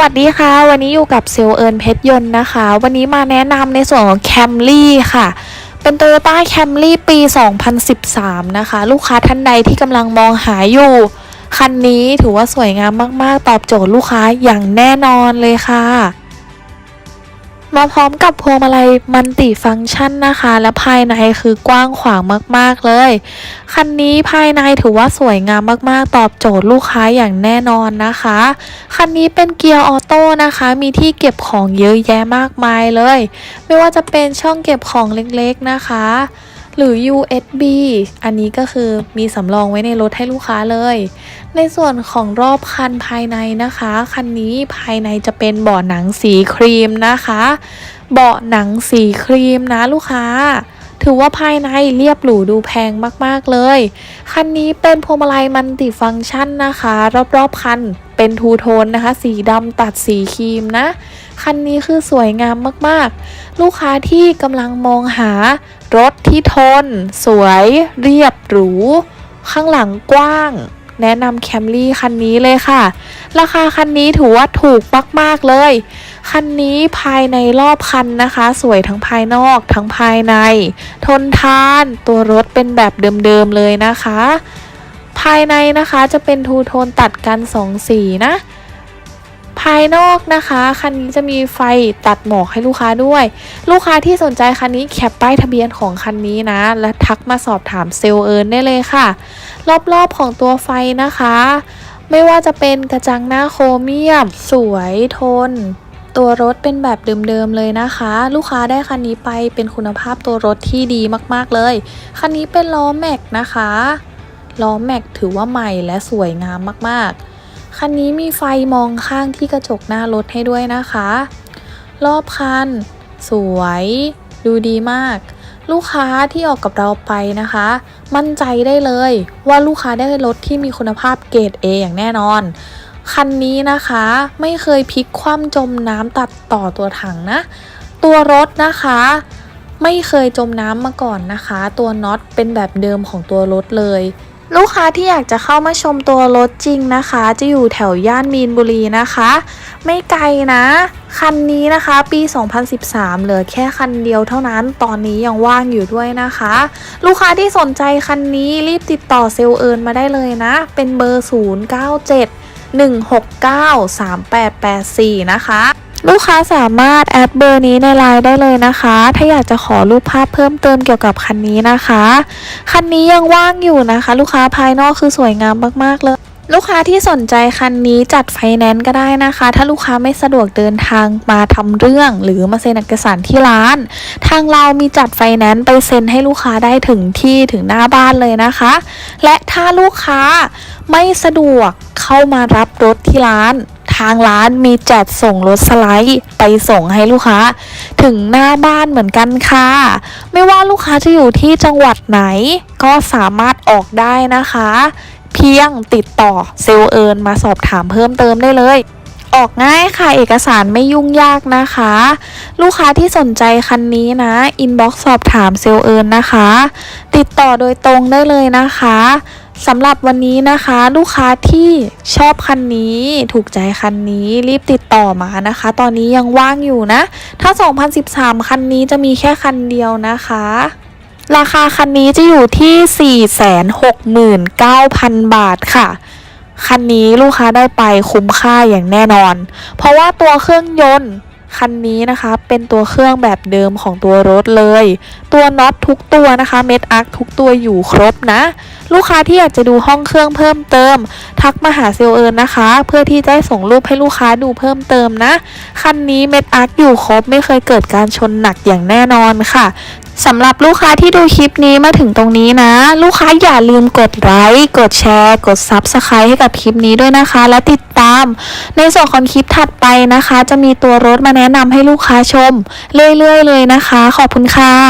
วัสดีค่ะ วันนี้อยู่กับเซลเอิญเพชรยนต์นะคะ วันนี้มาแนะนำในส่วนของแคมรี่ค่ะ เป็น Toyota Camry ปี 2013 นะคะ ลูกค้าท่านใดที่กำลังมองหาอยู่ คันนี้ถือว่าสวยงามมาก ๆ ตอบโจทย์ลูกค้าอย่างแน่นอนเลยค่ะ มาพร้อมกับพวงมาลัยมันติฟังก์ชันนะคะ และภายในคือกว้างขวางมากๆเลย คันนี้ภายในถือว่าสวยงามมากๆ ตอบโจทย์ลูกค้าอย่างแน่นอนนะคะ คันนี้เป็นเกียร์ออโต้นะคะ มีที่เก็บของเยอะแยะมากมายเลย ไม่ว่าจะเป็นช่องเก็บของเล็กๆนะคะ หรือ USB อันนี้ก็คือมีสำรองไว้ในรถให้ลูกค้าเลย ในส่วนของรอบคันภายในนะคะ คันนี้ภายในจะเป็นเบาะหนังสีครีมนะคะ เบาะหนังสีครีมนะลูกค้า ถือว่าภายในเรียบหรูดูแพงมากๆเลย คันนี้เป็นพวงมาลัยมัลติฟังก์ชันนะคะ รอบๆคันเป็นทูโทนนะคะ สีดำตัดสีครีมนะ คันนี้คือสวยงามมากๆ ลูกค้าที่กำลังมองหารถที่ทน สวย เรียบหรู ข้างหลังกว้าง แนะนำแคมรี่คันนี้เลยค่ะ ราคาคันนี้ถือว่าถูกมากๆเลย คันนี้ภายในรอบคันนะคะ สวยทั้งภายนอกทั้งภายใน ทนทานตัวรถเป็นแบบเดิมๆเลยนะคะ ภายในนะคะจะเป็นทูโทนตัดกันสองสีนะายนอกนะคะ คันนี้จะมีไฟตัดหมอกให้ลูกค้าด้วย ลูกค้าที่สนใจคันนี้แคปป้ายทะเบียนของคันนี้นะ และทักมาสอบถามเซลล์เอิญได้เลยค่ะ รอบๆของตัวไฟนะคะ ไม่ว่าจะเป็นกระจังหน้าโครเมียม สวยทนตัวรถเป็นแบบเดิมๆเลยนะคะ ลูกค้าได้คันนี้ไปเป็นคุณภาพตัวรถที่ดีมากๆเลย คันนี้เป็นล้อแม็กนะคะล้อแม็กถือว่าใหม่และสวยงามมากๆ คันนี้มีไฟมองข้างที่กระจกหน้ารถให้ด้วยนะคะ รอบคัน สวย ดูดีมาก ลูกค้าที่ออกกับเราไปนะคะ มั่นใจได้เลยว่าลูกค้าได้รถที่มีคุณภาพเกรด A อย่างแน่นอน คันนี้นะคะไม่เคยพลิกคว่ำจมน้ำตัดต่อตัวถังนะ ตัวรถนะคะไม่เคยจมน้ำมาก่อนนะคะ ตัวน็อตเป็นแบบเดิมของตัวรถเลย ลูกค้าที่อยากจะเข้ามาชมตัวรถจริงนะคะ จะอยู่แถวย่านมีนบุรีนะคะ ไม่ไกลนะ คันนี้นะคะปี 2013 เหลือแค่คันเดียวเท่านั้นตอนนี้ยังว่างอยู่ด้วยนะคะ ลูกค้าที่สนใจคันนี้รีบติดต่อเซลล์เอิญมาได้เลยนะ เป็นเบอร์ 097 169 3884 นะคะ ลูกค้าสามารถแอดเบอร์นี้ในไลน์ได้เลยนะคะ ถ้าอยากจะขอรูปภาพเพิ่มเติมเกี่ยวกับคันนี้นะคะ คันนี้ยังว่างอยู่นะคะ ลูกค้าภายนอกคือสวยงามมากๆเลย ลูกค้าที่สนใจคันนี้จัดไฟแนนซ์ก็ได้นะคะ ถ้าลูกค้าไม่สะดวกเดินทางมาทำเรื่องหรือมาเซ็นเอกสารที่ร้าน ทางเรามีจัดไฟแนนซ์ไปเซ็นให้ลูกค้าได้ถึงที่ถึงหน้าบ้านเลยนะคะ และถ้าลูกค้าไม่สะดวกเข้ามารับรถที่ร้าน ทางร้านมีจัดส่งรถสไลด์ไปส่งให้ลูกค้า ถึงหน้าบ้านเหมือนกันค่ะ ไม่ว่าลูกค้าจะอยู่ที่จังหวัดไหน ก็สามารถออกได้นะคะ เพียงติดต่อเซลล์เอิญมาสอบถามเพิ่มเติมได้เลยออกง่ายค่ะเอกสารไม่ยุ่งยากนะคะ ลูกค้าที่สนใจคันนี้นะอินบ็อกซ์สอบถามเซลล์เอิญนะคะ ติดต่อโดยตรงได้เลยนะคะ สำหรับวันนี้นะคะ ลูกค้าที่ชอบคันนี้ ถูกใจคันนี้รีบติดต่อมานะคะ ตอนนี้ยังว่างอยู่นะ ถ้า 2013 คันนี้จะมีแค่คันเดียวนะคะ ราคาคันนี้จะอยู่ที่ 469,000 บาทค่ะคันนี้ลูกค้าได้ไปคุ้มค่าอย่างแน่นอน เพราะว่าตัวเครื่องยนต์คันนี้นะคะ เป็นตัวเครื่องแบบเดิมของตัวรถเลย ตัวน็อตทุกตัวนะคะ เม็ดอาร์คทุกตัวอยู่ครบนะลูกค้าที่อยากจะดูห้องเครื่องเพิ่มเติม ทักมาหาเซลเอิญนะคะ เพื่อที่จะส่งรูปให้ลูกค้าดูเพิ่มเติมนะ คันนี้เม็ดอาร์คอยู่ครบไม่เคยเกิดการชนหนักอย่างแน่นอนค่ะสำหรับลูกค้าที่ดูคลิปนี้มาถึงตรงนี้นะ ลูกค้าอย่าลืมกดไลค์กดแชร์ กด Subscribe ให้กับคลิปนี้ด้วยนะคะ และติดตาม ในส่วนของคลิปถัดไปนะคะ จะมีตัวรถมาแนะนำให้ลูกค้าชม เรื่อยๆเลยนะคะ ขอบคุณค่ะ